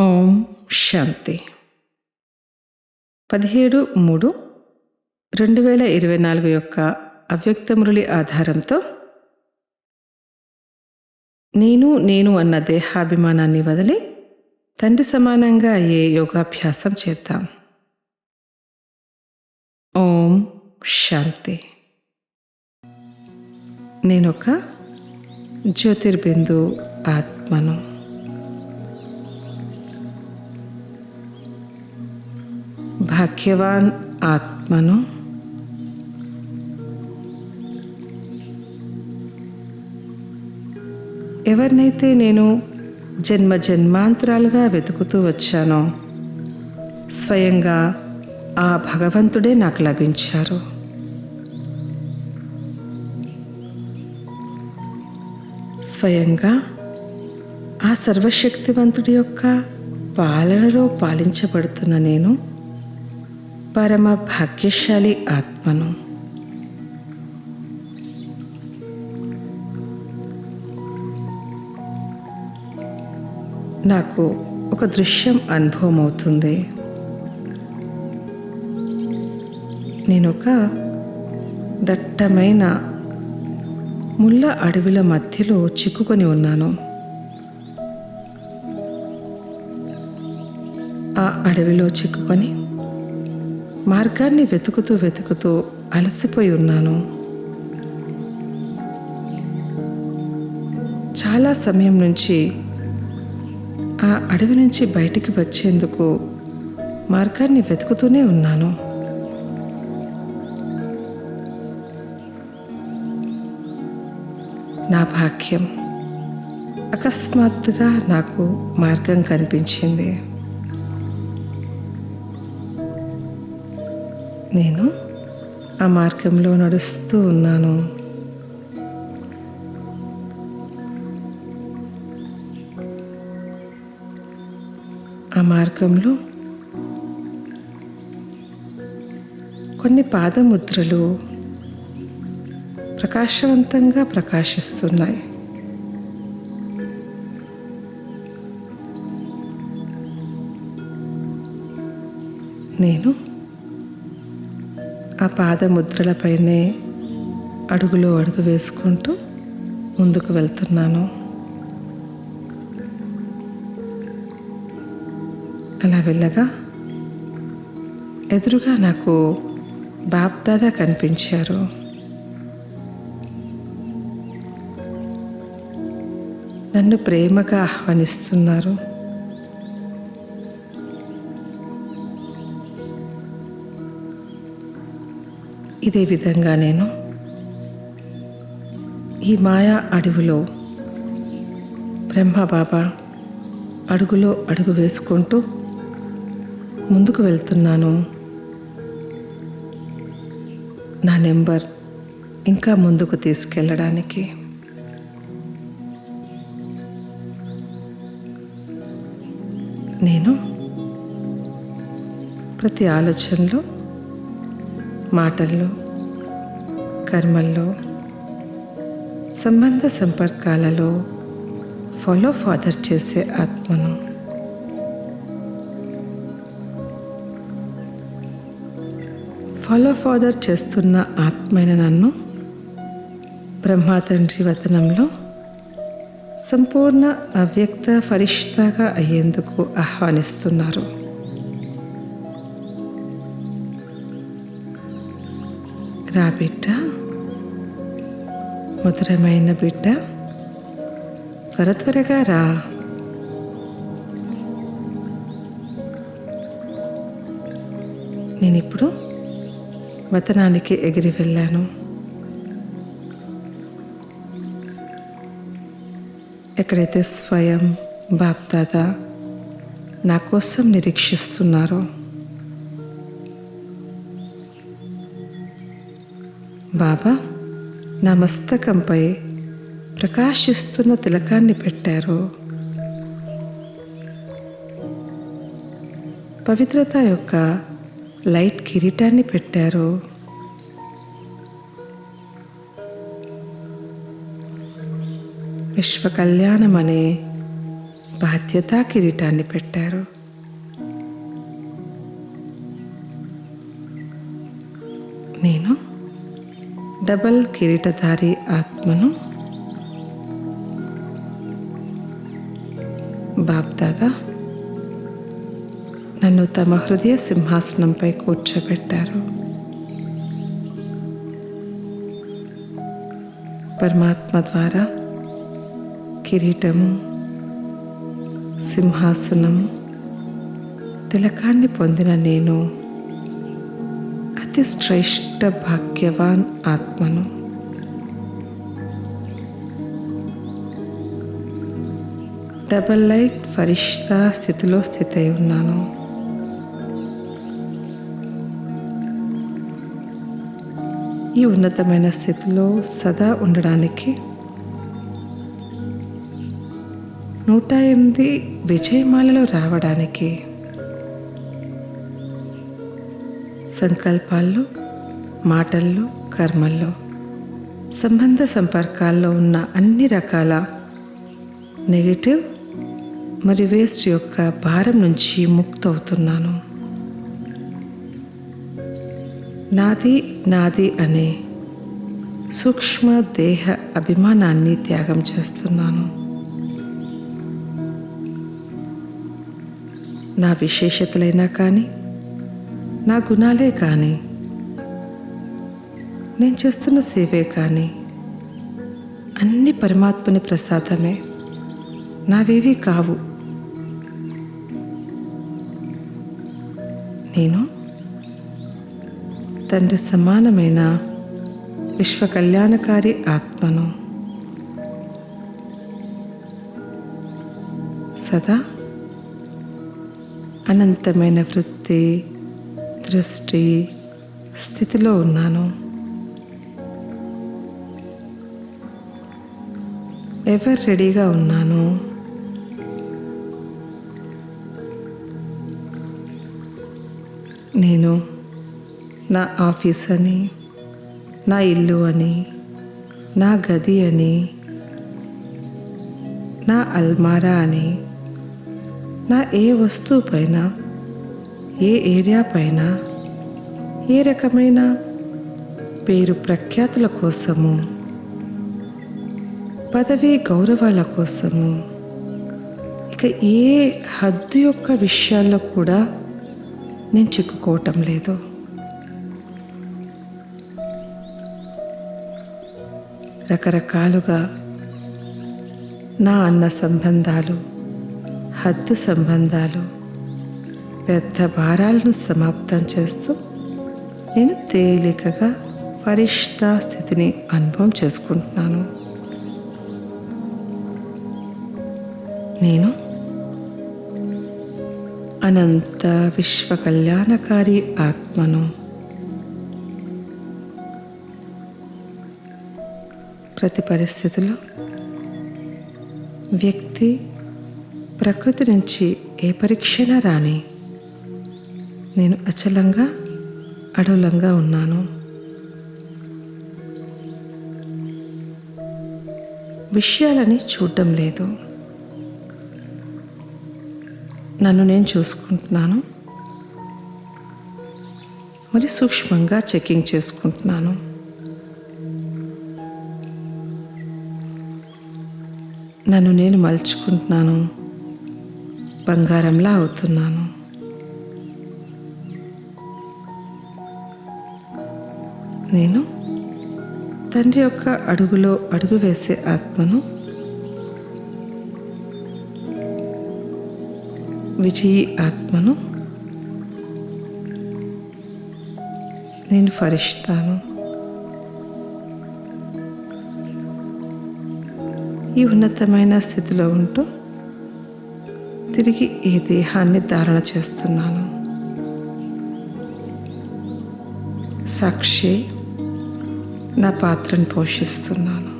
ఓం శాంతి. పదిహేడు మూడు రెండు వేల ఇరవై నాలుగు యొక్క అవ్యక్త మురళి ఆధారంతో నేను నేను అన్న దేహాభిమానాన్ని వదిలి తండ్రి సమానంగా అయ్యే యోగాభ్యాసం చేద్దాం. ఓం శాంతి. నేనొక జ్యోతిర్బిందు ఆత్మను. భాగ్యవాన్ ఆత్మను ఎవరినైతే నేను జన్మ జన్మాంతరాలుగా వెతుకుతూ వచ్చానో స్వయంగా ఆ భగవంతుడే నాకు లభించారు. స్వయంగా ఆ సర్వశక్తివంతుడి యొక్క పాలనలో పాలించబడుతున్న నేను పరమ భాగ్యశాలి ఆత్మను. నాకు ఒక దృశ్యం అనుభవం అవుతుంది నేను ఒక దట్టమైన ముళ్ళ అడవిల మధ్యలో చిక్కుకొని ఉన్నాను. ఆ అడవిలో చిక్కుకొని మార్గాన్ని వెతుకుతూ వెతుకుతూ అలసిపోయి ఉన్నాను. చాలా సమయం నుంచి ఆ అడవి నుంచి బయటికి వచ్చేందుకు మార్గాన్ని వెతుకుతూనే ఉన్నాను. నా భాగ్యం. అకస్మాత్తుగా నాకు మార్గం కనిపించింది. నేను ఆ మార్గంలో నడుస్తూ ఉన్నాను. ఆ మార్గంలో కొన్ని పాదముద్రలు ప్రకాశవంతంగా ప్రకాశిస్తున్నాయి. నేను ఆ పాదముద్రలపైనే అడుగులో అడుగు వేసుకుంటూ ముందుకు వెళ్తున్నాను. అలా వెళ్ళగా ఎదురుగా నాకు బాప్దాదా కనిపించారు. నన్ను ప్రేమగా ఆహ్వానిస్తున్నారు. ఇదే విధంగా నేను ఈ మాయా అడవిలో బ్రహ్మబాబా అడుగులో అడుగు వేసుకుంటూ ముందుకు వెళ్తున్నాను. నా నెంబర్ ఇంకా ముందుకు తీసుకెళ్ళడానికి. నేను ప్రతి ఆలోచనలో మాటల్లో కర్మల్లో సంబంధ సంపర్కాలలో ఫాలో ఫాదర్ చేసే ఆత్మను. ఫాలో ఫాదర్ చేస్తున్న ఆత్మైన నన్ను బ్రహ్మా తండ్రి వతనంలో సంపూర్ణ అవ్యక్త ఫరిష్తగా అయ్యేందుకు ఆహ్వానిస్తున్నారు. రా బిడ్డ. మధురమైన బిడ్డ. త్వర త్వరగా రా. నేను ఇప్పుడు వతనానికి ఎగిరి వెళ్ళాను. ఎక్కడైతే స్వయం బాప్దాదా నా కోసం నిరీక్షిస్తున్నారో బాబా నా మస్తకంపై ప్రకాశిస్తున్న తిలకాన్ని పెట్టారు. పవిత్రత యొక్క లైట్ కిరీటాన్ని పెట్టారు. విశ్వ కళ్యాణం అనే బాధ్యతా కిరీటాన్ని పెట్టారు. నేను డబల్ కిరీటధారి ఆత్మను బాబ్దాదా నన్ను తమ హృదయ సింహాసనంపై కూర్చోబెట్టారు. పరమాత్మ ద్వారా కిరీటము సింహాసనము తిలకాన్ని పొందిన నేను అతి శ్రేష్ట భాగ్యవాన్ ఆత్మను. డబల్ లైట్ ఫరిష్తా స్థితిలో స్థితి అయి ఉన్నాను. ఈ ఉన్నతమైన స్థితిలో సదా ఉండడానికి నూట ఎనిమిది విజయమాలలో రావడానికి సంకల్పాల్లో మాటల్లో కర్మల్లో సంబంధ సంపర్కాల్లో ఉన్న అన్ని రకాల నెగిటివ్ మరియు వేస్ట్ యొక్క భారం నుంచి ముక్తవుతున్నాను. నాది నాది అనే సూక్ష్మ దేహ అభిమానాన్ని త్యాగం చేస్తున్నాను. నా విశేషతలైనా కానీ నా గుణాలే కానీ నేను చేస్తున్న సేవే కానీ అన్ని పరమాత్మని ప్రసాదమే. నావేవీ కావు. నేను తండ్రి సమానమైన విశ్వ కళ్యాణకారి ఆత్మను సదా అనంతమైన వృత్తి దృష్టి స్థితిలో ఉన్నాను. ఎవర్ రెడీగా ఉన్నాను? నేను నా ఆఫీస్ అని నా ఇల్లు అని నా గది అని నా అల్మారా అని నా ఏ వస్తువు పైన ఏ ఏరియా పైన ఏ రకమైన పేరు ప్రఖ్యాతుల కోసము పదవి గౌరవాల కోసము ఇక ఏ హద్దు యొక్క విషయాల్లో కూడా నేను చిక్కుకోవటం లేదు. రకరకాలుగా నా అన్న సంబంధాలు హద్దు సంబంధాలు పెద్ద భారాలను సమాప్తం చేస్తూ నేను తేలికగా పరిష్ట స్థితిని అనుభవం చేసుకుంటున్నాను. నేను అనంత విశ్వ కళ్యాణకారి ఆత్మను ప్రతి పరిస్థితిలో వ్యక్తి ప్రకృతి నుంచి ఏ పరీక్షణ రాని నేను అచలంగా అడవులంగా ఉన్నాను. విషయాలని చూడడం లేదు. నన్ను నేను చూసుకుంటున్నాను. మరి సూక్ష్మంగా చెకింగ్ చేసుకుంటున్నాను. నన్ను నేను మలుచుకుంటున్నాను. బంగారంలా అవుతున్నాను. నేను తండ్రి యొక్క అడుగులో అడుగు వేసే ఆత్మను విజయీ ఆత్మను నేను ఫరిస్తాను. ఈ ఉన్నతమైన స్థితిలో ఉంటూ తిరిగి ఈ దేహాన్ని ధారణ చేస్తున్నాను. సాక్షి నా పాత్రను పోషిస్తున్నాను.